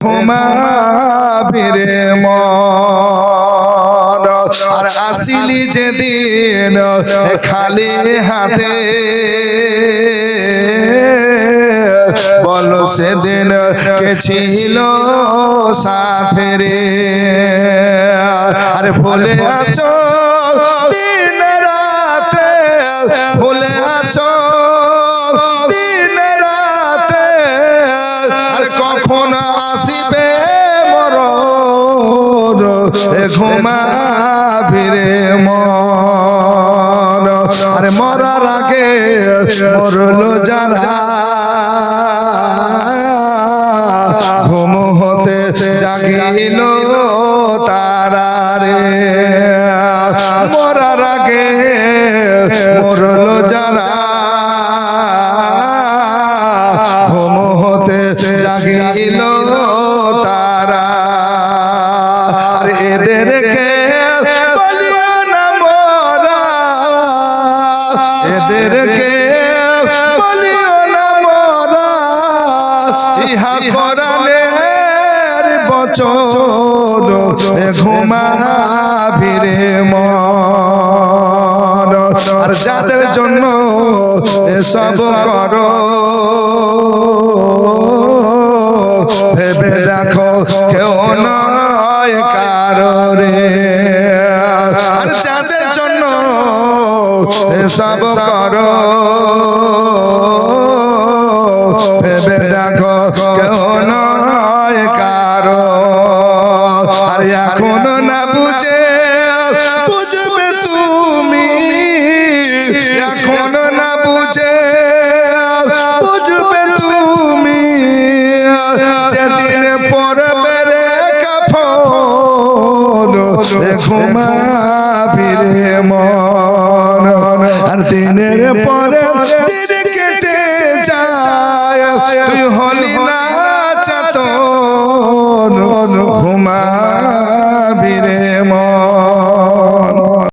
ঘুমাবিরে মন। আর আসিলি যেদিন খালি হাতে। বলো সেদিন কে ছিল সাথে রে আর ভুলে আছো দিন রাতে। এ ঘুমাবিরে মন। আরে মরার আগে মরলো যারা। ঘুম হতে জাগিল এদেরকে বলিও না মোরা। এদেরকে বলিও না মোরা। ইহা কোরআনের বচন। এ ঘুমাবিরে মন। আর যাদের জন্য এসব করো। রে আর যাদের জন্য সব করো। ঘুমাবি রে মন। আর দিনের পরে দিন কেটে যায়। তুই হলি না চাতন। ঘুমাবি